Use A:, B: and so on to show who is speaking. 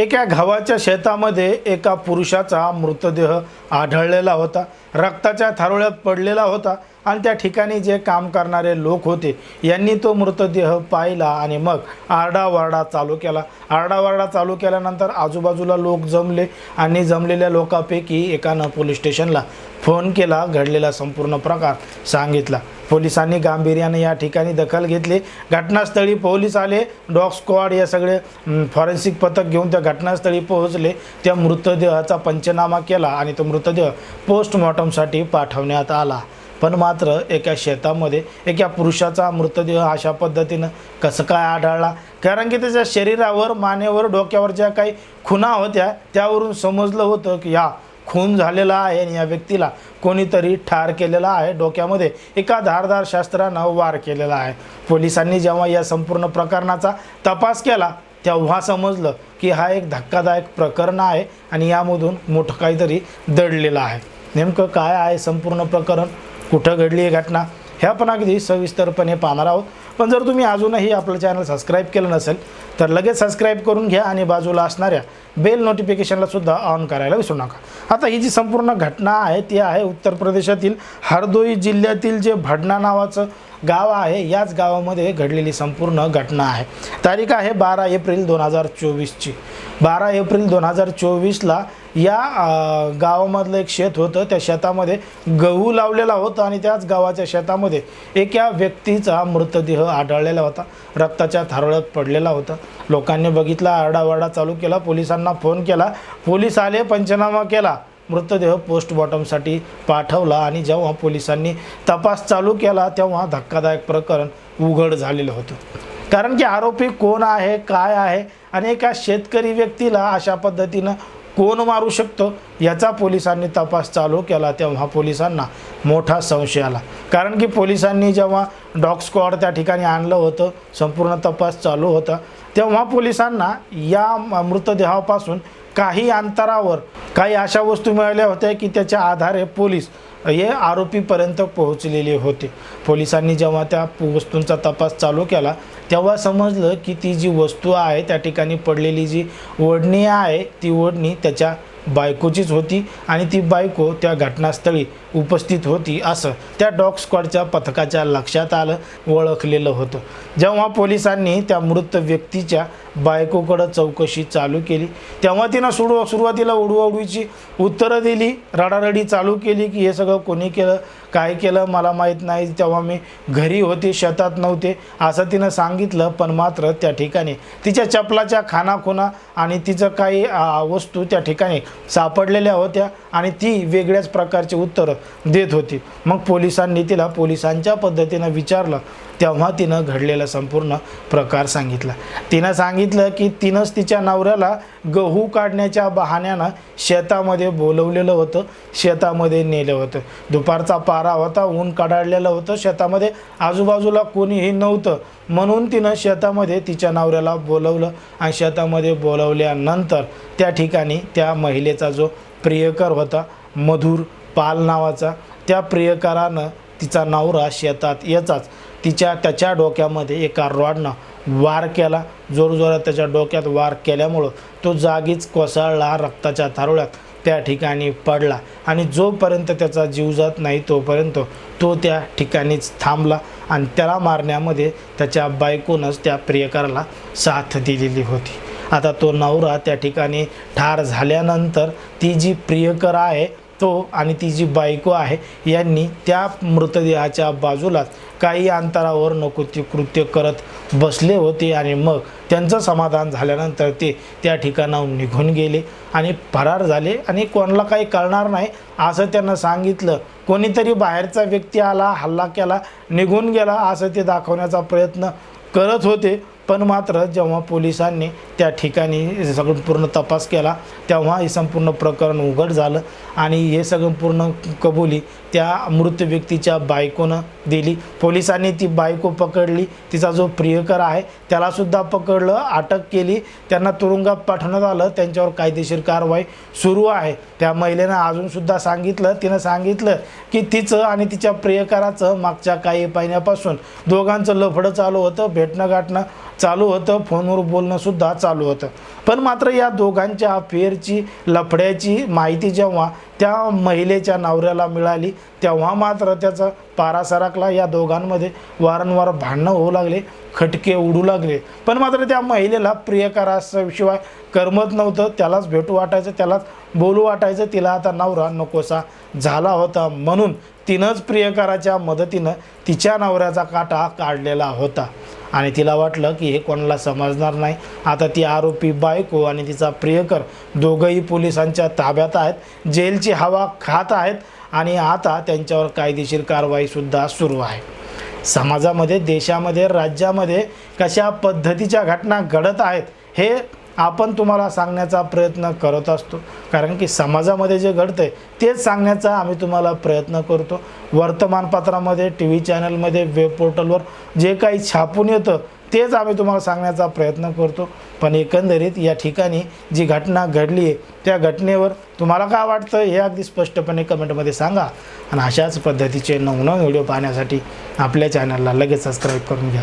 A: एका गव्हाच्या शेतामध्ये एका पुरुषाचा मृतदेह आढळलेला होता. रक्ताच्या थारोळ्यात पडलेला होता. आणि त्या ठिकाणी जे काम करणारे लोक होते यांनी तो मृतदेह पाहिला आणि मग आरडाओरडा चालू केला. आरडाओरडा चालू केल्यानंतर आजूबाजूला लोक जमले आणि जमलेल्या लोकांपैकी एकानं पोलीस स्टेशनला फोन केला घडलेला संपूर्ण प्रकार सांगितला. पोलिसांनी गांभीर्याने या ठिकाणी दखल घेतली. घटनास्थळी पोलीस आले. डॉग स्क्वॉड या सगळे फॉरेन्सिक पथक घेऊन त्या घटनास्थळी पोहोचले. त्या मृतदेहाचा पंचनामा केला आणि तो मृतदेह पोस्टमॉर्टमसाठी पाठवण्यात आला. पण मात्र एका शेतामध्ये एका पुरुषाचा मृतदेह अशा पद्धतीनं कसं काय आढळला? कारण की त्याच्या शरीरावर मानेवर डोक्यावर ज्या काही खुणा होत्या त्यावरून समजलं होतं की या खून झालेला आहे आणि या व्यक्तीला कोणीतरी ठार केलेला आहे. डोक्यामध्ये एका धारदार शास्त्रानं वार केलेला आहे. पोलिसांनी जेव्हा या संपूर्ण प्रकरणाचा तपास केला तेव्हा समजलं की हा एक धक्कादायक प्रकरण आहे आणि यामधून मोठं काहीतरी दडलेलं आहे. नेमकं काय आहे संपूर्ण प्रकरण? कुठं घडली ही घटना ह्या पण अगदी सविस्तरपणे पाहणार आहोत. पण जर तुम्ही अजूनही आपलं चॅनल सबस्क्राईब केलं नसेल तर लगेच सबस्क्राईब करून घ्या आणि बाजूला असणाऱ्या बेल नोटिफिकेशनला सुद्धा ऑन करायला विसरू नका. आता ही जी संपूर्ण घटना आहे ती आहे उत्तर प्रदेशातील हरदोई जिल्ह्यातील जे भडणा नावाचं गाव आहे याच गावामध्ये घडलेली संपूर्ण घटना आहे. तारीख आहे बारा एप्रिल दोन हजार चोवीसची. बारा एप्रिल दोन हजार चोवीसला या गावामधलं एक शेत होतं. त्या शेतामध्ये गहू लावलेला होता आणि त्याच गावाच्या शेतामध्ये एका व्यक्तीचा मृतदेह आढळलेला होता. रक्ताच्या थारोळ्यात पडलेला होता. लोकांनी बघितला आरडावरडा चालू केला पोलिसांना फोन केला. पोलीस आले पंचनामा केला. मृतदेह पोस्टमॉर्टमसाठी पाठवला आणि जेव्हा पोलिसांनी तपास चालू केला तेव्हा धक्कादायक प्रकरण उघड झालेलं होतं. कारण की आरोपी कोण आहे काय आहे आणि एका शेतकरी व्यक्तीला अशा पद्धतीनं कोण मारू शकतो? याचा पोलिसांनी तपास चालू केला तेव्हा पोलिसांना मोठा संशय आला. कारण की पोलिसांनी जेव्हा डॉग स्क्वॉड त्या ठिकाणी आणलं होतं संपूर्ण तपास चालू होता तेव्हा पोलिसांना या मृतदेहापासून काही अंतरावर काही अशा वस्तू मिळाल्या होत्या की त्याच्या आधारे पोलीस हे आरोपीपर्यंत पोहोचलेले होते. पोलिसांनी जेव्हा त्या वस्तूंचा तपास चालू केला तेव्हा समजलं की ती जी वस्तू आहे त्या ठिकाणी पडलेली जी ओढणी आहे ती ओढणी त्याच्या बायकोचीच होती आणि ती बायको त्या घटनास्थळी उपस्थित होती असं त्या डॉग स्क्वॉडच्या पथकाच्या लक्षात आलं ओळखलेलं होतं. जेव्हा पोलिसांनी त्या मृत व्यक्तीच्या बायकोकडं चौकशी चालू केली. तेव्हा तिनं सुरू सुरुवातीला उडवाउडवीची उत्तरं दिली रडारडी चालू केली की हे सगळं कोणी केलं काय केलं मला माहीत नाही. तेव्हा मी घरी होते शेतात नव्हते असं तिनं सांगितलं पण मात्र त्या ठिकाणी तिच्या चपलाच्या खानाखुना आणि तिचं काही वस्तू त्या ठिकाणी सापडलेल्या होत्या आणि ती वेगळ्याच प्रकारची उत्तरं देत होती. मग पोलिसांनी तिला पोलिसांच्या पद्धतीनं विचारलं तेव्हा तिनं घडलेला संपूर्ण प्रकार सांगितला. तिनं सांगितलं की तिनंच तिच्या नवऱ्याला गहू काढण्याच्या बहाण्यानं शेतामध्ये बोलवलेलं होतं शेतामध्ये नेलं होतं. दुपारचा पारा होता ऊन कडाडलेलं होतं शेतामध्ये आजूबाजूला कोणीही नव्हतं. म्हणून तिनं शेतामध्ये तिच्या नवऱ्याला बोलवलं आणि शेतामध्ये बोलवल्यानंतर त्या ठिकाणी त्या महिलेचा जो प्रियकर होता मधुर पाल नावाचा त्या प्रियकरानं तिचा नवरा शेतात येचाच तिच्या त्याच्या डोक्यामध्ये एका रॉडनं वार केला. जोरजोरात त्याच्या डोक्यात वार केल्यामुळं तो जागीच कोसळला रक्ताच्या थारोळ्यात. त्या ठिकाणी पडला आणि जोपर्यंत त्याचा जीव जात नाही तोपर्यंत तो त्या ठिकाणीच थांबला आणि त्याला मारण्यामध्ये त्याच्या बायकोनंच त्या प्रियकराला साथ दिलेली होती. आता तो नवरा त्या ठिकाणी ठार झाल्यानंतर ती जी प्रियकर आहे तो आणि ती जी बायको आहे यांनी त्या मृतदेहाच्या बाजूलाच काही अंतरावर नको ते कृत्य करत बसले होते आणि मग त्यांचं समाधान झाल्यानंतर ते त्या ठिकाणाहून निघून गेले आणि फरार झाले. आणि कोणाला काही कळणार नाही असं त्यांना सांगितलं. कोणीतरी बाहेरचा व्यक्ती आला हल्ला केला निघून गेला असं ते दाखवण्याचा प्रयत्न करत होते. पण मात्र जेव्हा पोलिसांनी त्या ठिकाणी सगळं पूर्ण तपास केला तेव्हा हे संपूर्ण प्रकरण उघड झालं आणि हे सगळं पूर्ण कबुली त्या मृत व्यक्तीच्या बायकोनं दिली. पोलिसांनी ती बायको पकडली तिचा जो प्रियकर आहे त्यालासुद्धा पकडलं अटक केली. त्यांना तुरुंगात पाठवण्यात आलं त्यांच्यावर कायदेशीर कारवाई सुरू आहे. त्या महिलेनं अजूनसुद्धा सांगितलं तिनं सांगितलं की तिचं आणि तिच्या प्रियकराचं मागच्या काही महिन्यापासून दोघांचं लफडं चालू होतं भेटणं गाठणं चालू होतं फोनवर बोलणंसुद्धा चालू होतं. पण मात्र या दोघांच्या अफेअरची लफड्याची माहिती जेव्हा त्या महिलेच्या नवऱ्याला मिळाली तेव्हा मात्र त्याचा पारा सरकला. या दोघांमध्ये वारंवार भांडणं होऊ लागले खटके उडू लागले. पण मात्र त्या महिलेला प्रियकराशिवाय करमत नव्हतं. त्यालाच भेटू वाटायचं त्यालाच बोलू वाटायचं तिला आता नवरा नकोसा झाला होता म्हणून तिनंच प्रियकराच्या मदतीनं तिच्या नवऱ्याचा काटा काढलेला होता. आणि तिला वाटलं की हे कोणाला समजणार नाही. आता ती आरोपी बायको आणि तिचा प्रियकर दोघंही पोलिसांच्या ताब्यात आहेत. जेलची हवा खात आहेत आणि आता त्यांच्यावर कायदेशीर कारवाईसुद्धा सुरू आहे. समाजामध्ये देशामध्ये राज्यामध्ये कशा पद्धतीच्या घटना घडत आहेत हे आपण तुम्हाला सांगण्याचा प्रयत्न करत असतो. कारण की समाजामध्ये जे घडतं आहे तेच सांगण्याचा आम्ही तुम्हाला प्रयत्न करतो. वर्तमानपत्रामध्ये टी व्ही चॅनलमध्ये वेब पोर्टलवर जे काही छापून येतं तेच आम्ही तुम्हाला सांगण्याचा प्रयत्न करतो. पण एकंदरीत या ठिकाणी जी घटना घडली आहे त्या घटनेवर तुम्हाला काय वाटतं हे अगदी स्पष्टपणे कमेंटमध्ये सांगा. आणि अशाच पद्धतीचे नवनव व्हिडिओ पाहण्यासाठी आपल्या चॅनलला लगेच सबस्क्राईब करून घ्या.